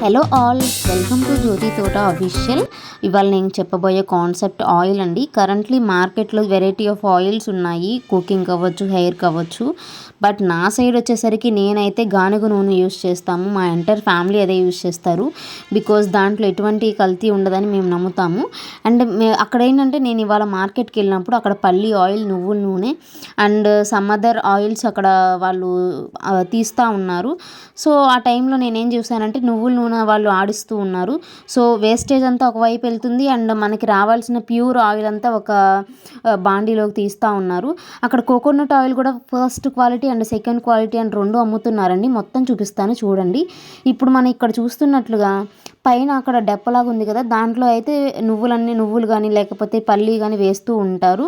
Hello all welcome to Jyoti Thota official ఇవాళ నేను చెప్పబోయే కాన్సెప్ట్ ఆయిల్ అండి. కరెంట్లీ మార్కెట్లో వెరైటీ ఆఫ్ ఆయిల్స్ ఉన్నాయి. కుకింగ్ కావచ్చు హెయిర్ కావచ్చు. బట్ నా సైడ్ వచ్చేసరికి నేనైతే గానుగ నూనె యూస్ చేస్తాము. మా ఎంటైర్ ఫ్యామిలీ అదే యూస్ చేస్తారు. బికాజ్ దాంట్లో ఎటువంటి కల్తీ ఉండదని మేము నమ్ముతాము. అండ్ అక్కడ ఏంటంటే నేను ఇవాళ మార్కెట్కి వెళ్ళినప్పుడు అక్కడ పల్లి ఆయిల్ నువ్వుల నూనె అండ్ సమ్ అదర్ ఆయిల్స్ అక్కడ వాళ్ళు తీస్తూ ఉన్నారు. సో ఆ టైంలో నేనేం చూసానంటే నువ్వుల నూనె వాళ్ళు ఆడిస్తూ ఉన్నారు. సో వేస్టేజ్ అంతా ఒకవైపు వెళ్తుంది అండ్ మనకి రావాల్సిన ప్యూర్ ఆయిల్ అంతా ఒక బాండీలోకి తీస్తూ ఉన్నారు. అక్కడ కోకోనట్ ఆయిల్ కూడా first quality and second quality and రెండు అమ్ముతున్నారండి. మొత్తం చూపిస్తాను చూడండి. ఇప్పుడు మనం ఇక్కడ చూస్తున్నట్లుగా పైన అక్కడ డెప్పలాగా ఉంది కదా దాంట్లో అయితే నువ్వులన్నీ నువ్వులు కానీ లేకపోతే పల్లి కానీ వేస్తూ ఉంటారు.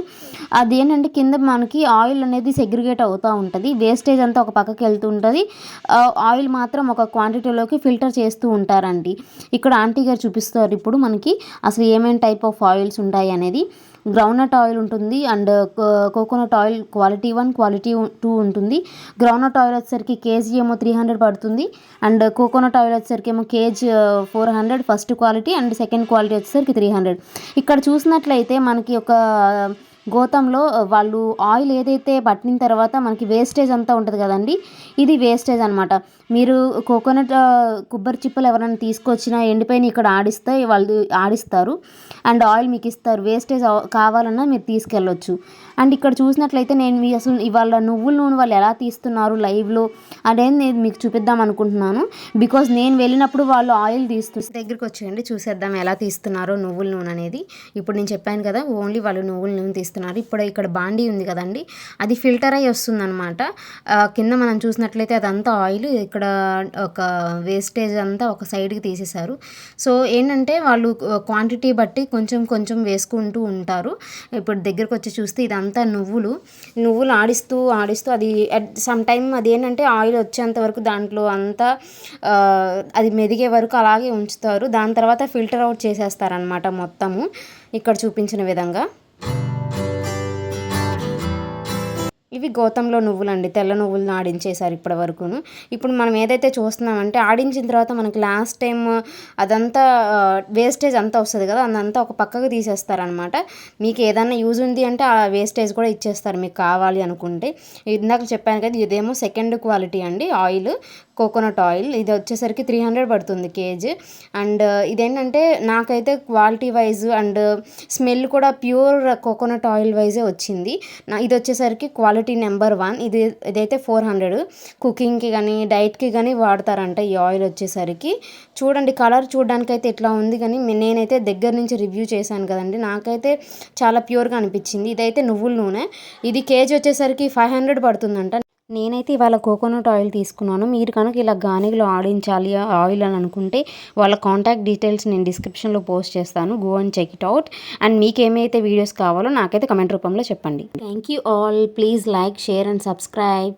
అది ఏంటంటే కింద మనకి ఆయిల్ అనేది సెగ్రిగేట్ అవుతూ ఉంటుంది. వేస్టేజ్ అంతా ఒక పక్కకి వెళ్తూ ఉంటుంది. ఆయిల్ మాత్రం ఒక క్వాంటిటీలోకి ఫిల్టర్ చేస్తూ ఉంటారండి. ఇక్కడ ఆంటీ గారు చూపిస్తారు ఇప్పుడు మనకి అసలు ఏమేమి టైప్ ఆఫ్ ఆయిల్స్ ఉంటాయి అనేది. గ్రౌండ్నట్ ఆయిల్ ఉంటుంది and coconut oil quality one quality two ఉంటుంది. గ్రౌండ్నట్ ఆయిల్ వచ్చేసరికి కేజీ ఏమో త్రీ హండ్రెడ్ పడుతుంది. అండ్ కోకోనట్ ఆయిల్ వచ్చేసరికి ఏమో KG four hundred first quality and second quality వచ్చేసరికి త్రీ హండ్రెడ్ ఇక్కడ చూసినట్లయితే మనకి ఒక గోతంలో వాళ్ళు ఆయిల్ ఏదైతే పట్టిన తర్వాత మనకి వేస్టేజ్ అంతా ఉంటుంది కదండి ఇది వేస్టేజ్ అనమాట మీరు కోకోనట్ కొబ్బరి చిప్పలు ఎవరైనా తీసుకొచ్చినా ఎండిపోయిన ఇక్కడ ఆడిస్తే వాళ్ళు ఆడిస్తారు. అండ్ ఆయిల్ మీకు ఇస్తారు. వేస్టేజ్ కావాలన్నా మీరు తీసుకెళ్ళొచ్చు. అండ్ ఇక్కడ చూసినట్లయితే నేను మీ అసలు ఇవాళ నువ్వుల నూనె వాళ్ళు ఎలా తీస్తున్నారు లైవ్లో అనేది నేను మీకు చూపిద్దాం అనుకుంటున్నాను. బికాజ్ నేను వెళ్ళినప్పుడు వాళ్ళు ఆయిల్ తీస్తూ దగ్గరికి వచ్చేయండి. చూసేద్దాం ఎలా తీస్తున్నారో నువ్వుల నూనె అనేది. ఇప్పుడు నేను చెప్పాను కదా ఓన్లీ వాళ్ళు నువ్వుల నూనె చేస్తున్నారు. ఇప్పుడు ఇక్కడ బాండీ ఉంది కదండి అది ఫిల్టర్ అయ్యి వస్తుంది అనమాట కింద మనం చూసినట్లయితే అదంతా ఆయిల్ ఇక్కడ ఒక వేస్టేజ్ అంతా ఒక సైడ్కి తీసేశారు. సో ఏంటంటే వాళ్ళు క్వాంటిటీ బట్టి కొంచెం కొంచెం వేసుకుంటూ ఉంటారు. ఇప్పుడు దగ్గరకు వచ్చి చూస్తే ఇదంతా నువ్వులు. నువ్వులు ఆడిస్తూ ఆడిస్తూ అది అట్ సమ్ టైమ్ అది ఏంటంటే ఆయిల్ వచ్చేంత వరకు దాంట్లో అంతా అది మెదిగే వరకు అలాగే ఉంచుతారు. దాని తర్వాత ఫిల్టర్ అవుట్ చేసేస్తారనమాట మొత్తము. ఇక్కడ చూపించిన విధంగా. ఇవి గోతంలో నువ్వులండి. తెల్ల నువ్వులను ఆడించేశారు ఇప్పటి వరకును ఇప్పుడు మనం ఏదైతే చూస్తున్నామంటే ఆడించిన తర్వాత మనకి లాస్ట్ టైం అదంతా వేస్టేజ్ అంతా వస్తుంది కదా అదంతా ఒక పక్కకు తీసేస్తారనమాట. మీకు ఏదైనా యూజ్ ఉంది అంటే ఆ వేస్టేజ్ కూడా ఇచ్చేస్తారు మీకు కావాలి అనుకుంటే. ఇందాక చెప్పాను కదా ఇదేమో సెకండ్ క్వాలిటీ అండి ఆయిల్ కోకోనట్ ఆయిల్. ఇది వచ్చేసరికి త్రీ హండ్రెడ్ పడుతుంది కేజీ. అండ్ ఇదేంటంటే నాకైతే క్వాలిటీ వైజ్ అండ్ స్మెల్ కూడా ప్యూర్ కోకోనట్ ఆయిల్ వైజే వచ్చింది. నా ఇది వచ్చేసరికి క్వాలిటీ నెంబర్ వన్. ఇది ఇదైతే ఫోర్ హండ్రెడ్. కుకింగ్కి కానీ డైట్కి కానీ వాడతారంట ఈ ఆయిల్ వచ్చేసరికి. చూడండి కలర్ చూడడానికి అయితే ఇట్లా ఉంది కానీ నేనైతే దగ్గర నుంచి రివ్యూ చేశాను కదండి. నాకైతే చాలా ప్యూర్గా అనిపించింది. ఇదైతే నువ్వుల నూనె. ఇది కేజీ వచ్చేసరికి ఫైవ్ హండ్రెడ్ పడుతుందంట. నేనైతే ఇవాళ కోకోనట్ ఆయిల్ తీసుకున్నాను. మీరు కనుక ఇలా గానిగలు ఆడించాలి ఆయిల్ అని అనుకుంటే వాళ్ళ కాంటాక్ట్ డీటెయిల్స్ నేను డిస్క్రిప్షన్లో పోస్ట్ చేస్తాను. Go and check it out. And మీకు ఏమైతే వీడియోస్ కావాలో నాకైతే కమెంట్ రూపంలో చెప్పండి. Thank you all please like share and subscribe